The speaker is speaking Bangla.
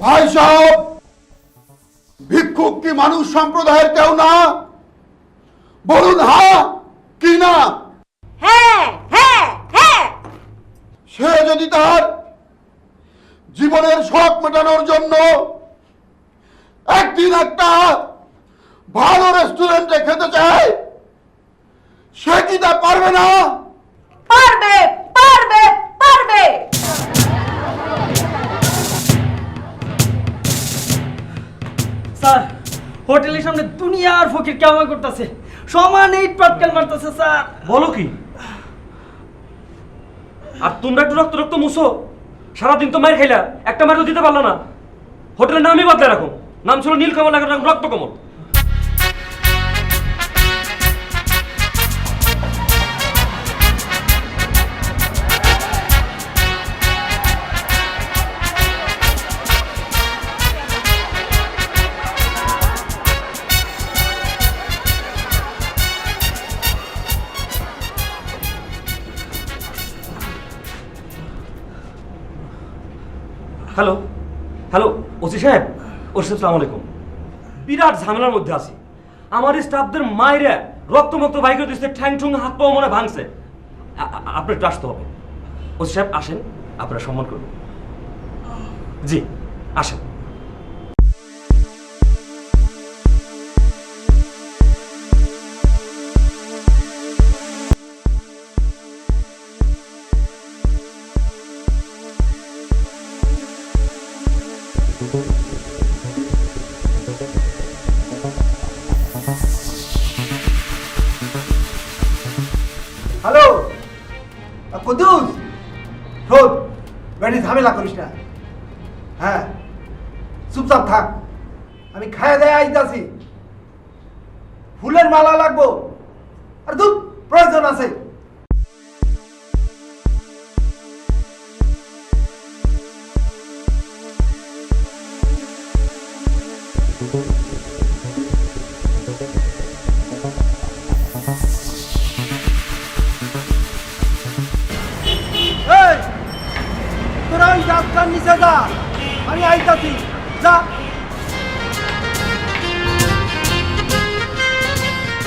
ভাই সাহেব ভিক্ষুক কি মানুষ সম্প্রদায়ের কেউ না? বলুন হা কি না? হ্যাঁ হ্যাঁ হ্যাঁ। সে যদি তার জীবনের শখ মেটানোর জন্য একদিন একটা ভালো রেস্টুরেন্টে খেতে চায় সে কি তা পারবে না? পারবে। স্যার, হোটেলের সামনে দুনিয়ার ফকির কেমন করতেছে। সমান এই পাটকেল মারতেছে, স্যার। বলো কি? আর তোমরা একটু রক্ত রক্ত মুছো। সারাদিন তো মায়ের খাইলা, একটা মারও দিতে পারল না। হোটেলের নামই বদলে রাখো। নাম ছিল নীলকমল রক্ত নাম হ্যালো হ্যালো, ওসি সাহেব ওসি সাহেব, সালাম আলাইকুম। বিরাট ঝামেলার মধ্যে আছি। আমার স্টাফদের মায়েরা রক্তমুক্ত বাইক দিচ্ছে ঠ্যাং ঠুং হাত পাওয়া মনে ভাঙছে। আপনার একটু আসতে হবে। ওসি সাহেব, আসেন, আপনারা সম্মান করুন। জি, আসেন। হ্যালো? কুদ্দুস! শোন বেড়ি ঝামেলা করিস না। হ্যাঁ চুপচাপ থাক। আমি খায় দেয় আইতাছি। ফুলের মালা লাগবো। আর দু প্রয়োজন আছে। トライ奪還にせざ張りイタ立ち。ザ・